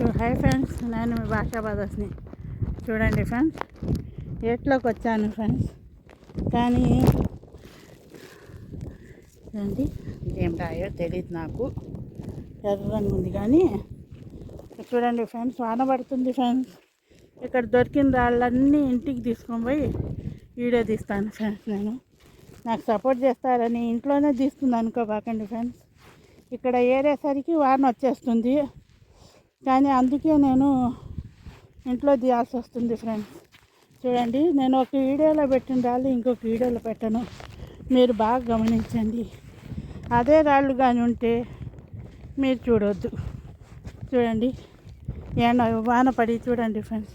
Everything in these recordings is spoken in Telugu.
హాయ్ ఫ్రెండ్స్ నేను మీ భాషా బదస్ని చూడండి ఫ్రెండ్స్ ఎట్లోకి వచ్చాను ఫ్రెండ్స్ కానీ ఏంటి? ఏం రాయో తెలియదు నాకు. ఎర్రని ఉంది కానీ. చూడండి ఫ్రెండ్స్ వాన పడుతుంది ఫ్రెండ్స్ ఇక్కడ దొరికిన రాళ్ళన్నీ ఇంటికి తీసుకొని పోయి వీడియో తీస్తాను ఫ్రెండ్స్ నేను. నాకు సపోర్ట్ చేస్తారని ఇంట్లోనే తీస్తుంది అనుకోబాకండి ఫ్రెండ్స్ ఇక్కడ ఏరేసరికి వాన వచ్చేస్తుంది. కానీ అందుకే నేను ఇంట్లో తీయాల్సి వస్తుంది ఫ్రెండ్స్. చూడండి నేను ఒక వీడియోలో పెట్టిన రాళ్ళు ఇంకొక వీడియోలో పెట్టను. మీరు బాగా గమనించండి. అదే రాళ్ళు కానీ ఉంటే మీరు చూడొద్దు. చూడండి ఎండ వాన పడి చూడండి ఫ్రెండ్స్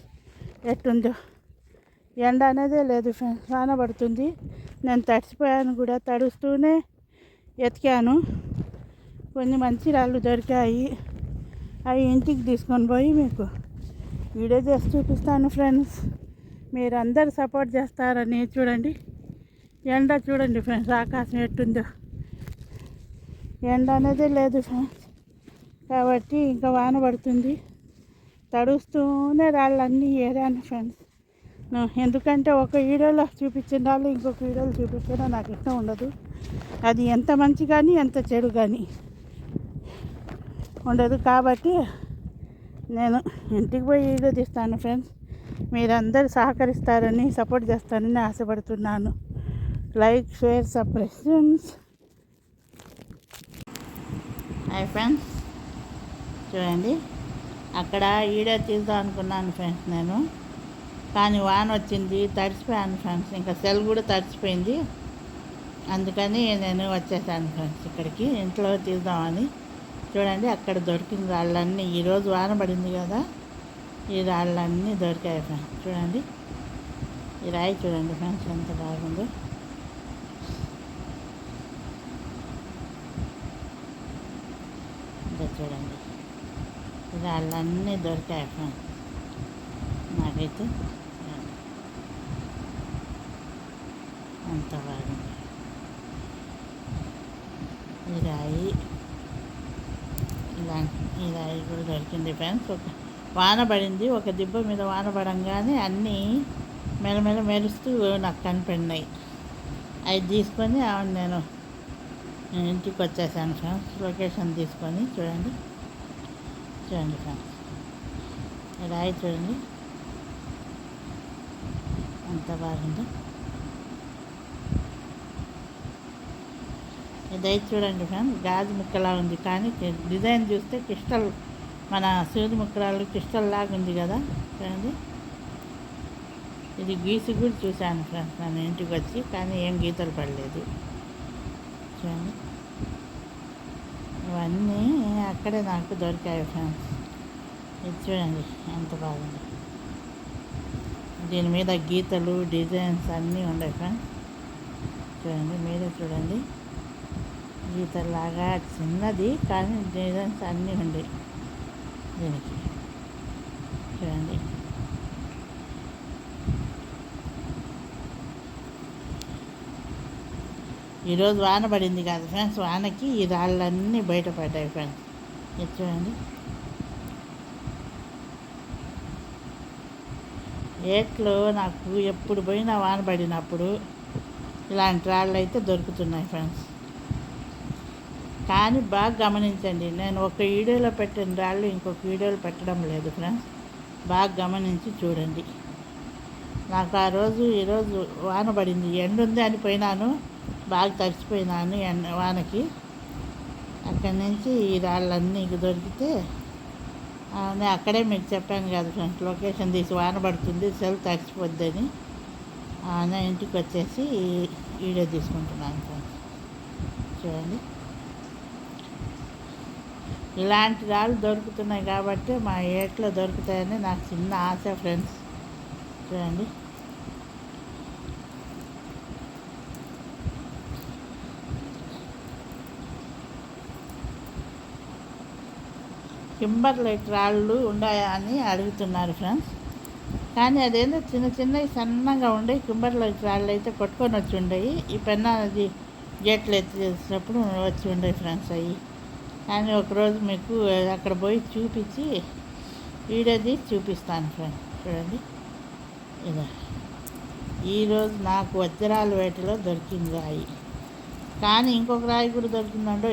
ఎట్టుందో. ఎండ అనేదే లేదు ఫ్రెండ్స్ వాన పడుతుంది. నేను తడిసిపోయాను కూడా తడుస్తూనే ఎతికాను. కొన్ని మంచి రాళ్ళు దొరికాయి. అవి ఇంటికి తీసుకొని పోయి మీకు వీడియో చేసి చూపిస్తాను ఫ్రెండ్స్. మీరు అందరు సపోర్ట్ చేస్తారని చూడండి. ఎండ చూడండి ఫ్రెండ్స్ ఆకాశం ఎట్టుందో. ఎండ అనేది లేదు ఫ్రెండ్స్. కాబట్టి ఇంకా వాన పడుతుంది. తడుస్తూనే రాళ్ళన్నీ ఏరాను ఫ్రెండ్స్. ఎందుకంటే ఒక వీడియోలో చూపించిన వాళ్ళు ఇంకొక వీడియోలో చూపించడం నాకు ఇష్టం ఉండదు. అది ఎంత మంచి కానీ ఎంత చెడు కానీ. ఉండదు కాబట్టి నేను ఇంటికి పోయి వీడియో తీస్తాను ఫ్రెండ్స్. మీరందరూ సహకరిస్తారని సపోర్ట్ చేస్తారని ఆశపడుతున్నాను. Like share suppressions hi friends. చూడండి. అక్కడ వీడియో తీద్దాం అనుకున్నాను ఫ్రెండ్స్ నేను. కానీ వాన వచ్చింది తడిసిపోయాను ఫ్రెండ్స్. ఇంకా సెల్ కూడా తడిసిపోయింది. అందుకని నేను వచ్చేసాను ఫ్రెండ్స్ ఇక్కడికి ఇంట్లో తీద్దామని. చూడండి అక్కడ దొరికిన రాళ్ళన్నీ ఈరోజు వాన పడింది కదా ఈ రాళ్ళన్నీ దొరికాయి ఫ్రెండ్స్. చూడండి ఈ రాయి చూడండి ఫ్రెండ్స్ ఎంత బాగుందో. ఇంకా చూడండి ఈ రాళ్ళన్నీ దొరికాయి ఫ్రెండ్స్. నాకైతే అంత బాగుంది. ఈ రాయి ఇలాంటి ఈ రాయి కూడా దొరికింది ఫ్రెండ్స్. ఒక వాన పడింది ఒక దిబ్బ మీద వాన పడంగానే అన్నీ మెలమెల మెరుస్తూ నాకు కనిపడినాయి. అవి తీసుకొని ఆవిడ నేను ఇంటికి వచ్చేసాను ఫ్రెండ్స్. లొకేషన్ తీసుకొని చూడండి. చూడండి ఫ్రెండ్స్. రాయి చూడండి. అంత బాగుంది. ఇదైతే చూడండి ఫ్రెండ్ గాజు ముక్కలా ఉంది. కానీ డిజైన్ చూస్తే క్రిస్టల్ మన సూది ముక్కరాలు క్రిస్టల్ లాగా ఉంది కదా చూడండి ఇది గీసి కూడా చూశాను ఫ్రెండ్స్ నన్ను ఇంటికి వచ్చి కానీ ఏం గీతలు పడలేదు. చూడండి. ఇవన్నీ అక్కడే నాకు దొరికాయి ఫ్రెండ్స్. ఇది చూడండి ఎంత బాగుంది. దీని మీద గీతలు డిజైన్స్ అన్నీ ఉన్నాయి ఫ్రెండ్స్. చూడండి మీరే చూడండి. గీతలాగా చిన్నది కానీ డిజైన్స్ అన్నీ ఉండే. దీనికి. చూడండి. ఈరోజు వాన పడింది కాదు ఫ్రెండ్స్. వానకి ఈ రాళ్ళన్నీ బయటపడ్డాయి ఫ్రెండ్స్. ఇది చూడండి. ఏట్లో నాకు ఎప్పుడు పోయినా వాన పడినప్పుడు ఇలాంటి రాళ్ళు అయితే దొరుకుతున్నాయి ఫ్రెండ్స్. కానీ బాగా గమనించండి. నేను ఒక వీడియోలో పెట్టిన రాళ్ళు ఇంకొక వీడియోలో పెట్టడం లేదు ఫ్రెండ్స్ బాగా గమనించి చూడండి. నాకు ఆ రోజు ఈరోజు వాన పడింది. ఎండ ఉంది అని పోయినాను. బాగా తడిచిపోయినాను ఎండ వానకి. అక్కడి నుంచి ఈ రాళ్ళన్నీ దొరికితే నేను అక్కడే మీకు చెప్పాను కదా ఫ్రెండ్స్ లొకేషన్ తీసి వాన పడుతుంది సెల్ తడిచిపోద్దని నేను ఇంటికి వచ్చేసి వీడియో తీసుకుంటున్నాను ఫ్రెండ్స్ చూడండి. ఇలాంటి రాళ్ళు దొరుకుతున్నాయి కాబట్టి మా ఏట్లో దొరుకుతాయని నాకు చిన్న ఆశ ఫ్రెండ్స్. చూడండి. కింబర్లైట్ రాళ్ళు ఉన్నాయా అని అడుగుతున్నారు ఫ్రెండ్స్. కానీ అదేందో చిన్న చిన్నవి సన్నగా ఉండే కింబర్లైట్ రాళ్ళు అయితే కొట్టుకొని వచ్చి ఉండేవి. ఈ పెన్నా అది గేట్లు ఎత్తి చేసినప్పుడు వచ్చి ఉండేవి ఫ్రెండ్స్ అవి. కానీ ఒకరోజు మీకు అక్కడ పోయి చూపించి వీడది చూపిస్తాను ఫ్రెండ్. చూడండి. ఇలా ఈరోజు నాకు వజ్రాల వేటలో దొరికింది రాయి. కానీ ఇంకొక రాయి కూడా దొరికిందండో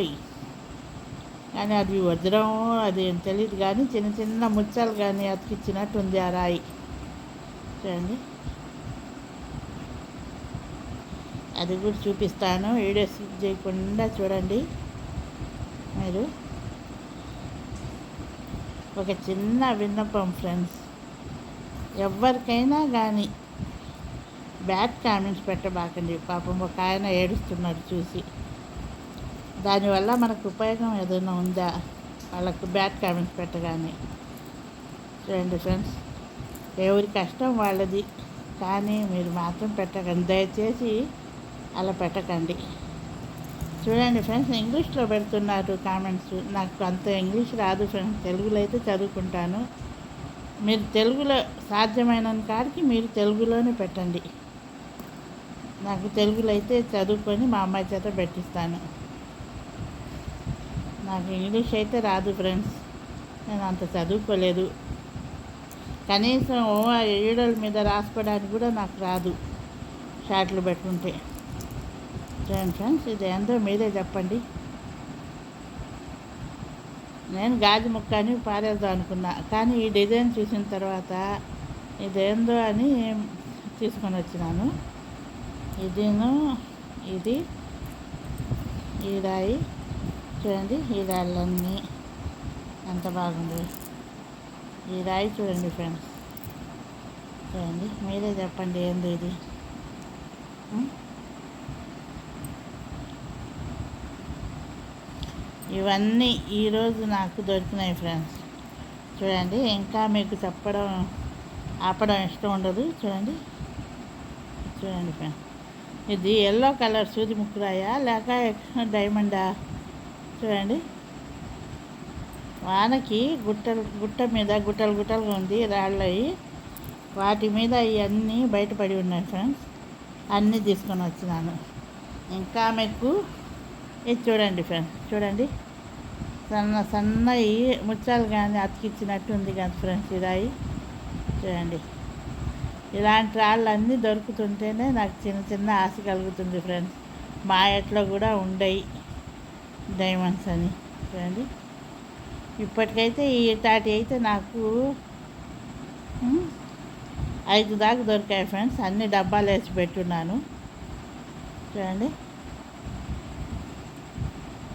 కానీ అది వజ్రం అది ఏం తెలియదు కానీ చిన్న చిన్న ముచ్చాలు కానీ అతికిచ్చినట్టు ఉంది ఆ రాయి. చూడండి. అది కూడా చూపిస్తాను. వీడియో స్కిప్ చేయకుండా చూడండి. మీరు? ఒక చిన్న విన్నపం ఫ్రెండ్స్ ఎవరికైనా కానీ బ్యాడ్ కామెంట్స్ పెట్టబాకండి. పాపం ఒక ఆయన ఏడుస్తున్నాడు చూసి. దానివల్ల మనకు ఉపయోగం ఏదైనా ఉందా? వాళ్ళకు బ్యాడ్ కామెంట్స్ పెట్టగానే. చూడండి ఫ్రెండ్స్ ఎవరి కష్టం వాళ్ళది. కానీ మీరు మాత్రం పెట్టకండి. దయచేసి అలా పెట్టకండి. చూడండి ఫ్రెండ్స్ ఇంగ్లీష్లో పెడుతున్నారు కామెంట్స్. నాకు అంత ఇంగ్లీష్ రాదు ఫ్రెండ్స్ తెలుగులో అయితే చదువుకుంటాను. మీరు తెలుగులో సాధ్యమైన కాడికి మీరు తెలుగులోనే పెట్టండి. నాకు తెలుగులో అయితే చదువుకొని మా అమ్మాయి చేత పెట్టిస్తాను. నాకు ఇంగ్లీష్ అయితే రాదు ఫ్రెండ్స్ నేను అంత చదువుకోలేదు. కనీసం ఓ ఏడల మీద రాసుకోవడానికి కూడా నాకు రాదు షార్ట్లు పెట్టుకుంటే. చూడండి ఫ్రెండ్స్ ఇది ఏందో మీరే చెప్పండి. నేను గాజు ముక్క అని పారేద్దాం అనుకున్నా కానీ ఈ డిజైన్ చూసిన తర్వాత ఇదేందో అని తీసుకొని వచ్చినాను. ఇదిను ఇది ఈ రాయి చూడండి ఈ రాళ్ళన్నీ ఎంత బాగుంది. ఈ రాయి చూడండి ఫ్రెండ్స్. చూడండి మీరే చెప్పండి ఏంది ఇది. ఇవన్నీ ఈరోజు నాకు దొరికినాయి ఫ్రెండ్స్ చూడండి ఇంకా మీకు చెప్పడం ఆపడం ఇష్టం ఉండదు. చూడండి. చూడండి ఫ్రెండ్స్ ఇది ఎల్లో కలర్ సూది ముక్కురాయా లేక డైమండా చూడండి. వానకి గుట్టలు గుట్ట మీద గుట్టలు గుట్టలుగా ఉంది రాళ్ళవి వాటి మీద ఇవన్నీ బయటపడి ఉన్నాయి ఫ్రెండ్స్ అన్నీ తీసుకొని వచ్చినాను. ఇంకా మీకు ఇది చూడండి ఫ్రెండ్స్ చూడండి. సన్న సన్నవి ముత్యాలు కానీ అతికిచ్చినట్టు ఉంది కదా ఫ్రెండ్స్ ఇదాయి చూడండి. ఇలాంటి రాళ్ళు అన్నీ దొరుకుతుంటేనే నాకు చిన్న చిన్న ఆశ కలుగుతుంది ఫ్రెండ్స్. మా ఎట్లో కూడా ఉండయి డైమండ్స్ అని చూడండి. ఇప్పటికైతే ఈ తాటి అయితే నాకు ఐదు దాకా దొరికాయి ఫ్రెండ్స్. అన్ని డబ్బాలు వేసి పెట్టున్నాను. చూడండి.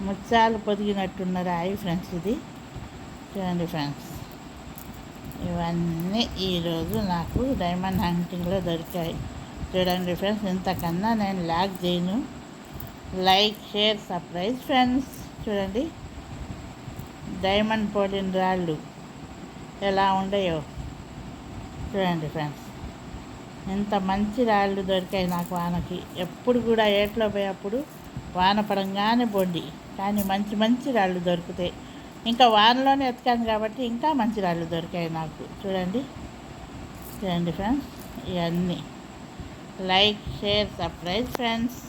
ముత్యాలు పొదిగినట్టున్న రాయి ఫ్రెండ్స్ ఇది? చూడండి ఫ్రెండ్స్. ఇవన్నీ ఈరోజు నాకు డైమండ్ హంటింగ్లో దొరికాయి. చూడండి ఫ్రెండ్స్ ఇంతకన్నా నేను లాగ్ చేయను. Like share surprise friends. చూడండి. డైమండ్ పోలిన రాళ్ళు ఎలా ఉండయో. చూడండి ఫ్రెండ్స్. ఇంత మంచి రాళ్ళు దొరికాయి నాకు వానకి. ఎప్పుడు కూడా ఏట్లో పోయేప్పుడు వాన పడంగానే బొండి కానీ మంచి మంచి రాళ్ళు దొరుకుతాయి. ఇంకా వానలోనే ఎత్తుకాను కాబట్టి ఇంకా మంచి రాళ్ళు దొరికాయి నాకు. చూడండి. చూడండి ఫ్రెండ్స్ ఇవన్నీ లైక్ షేర్ సర్ప్రైజ్ ఫ్రెండ్స్.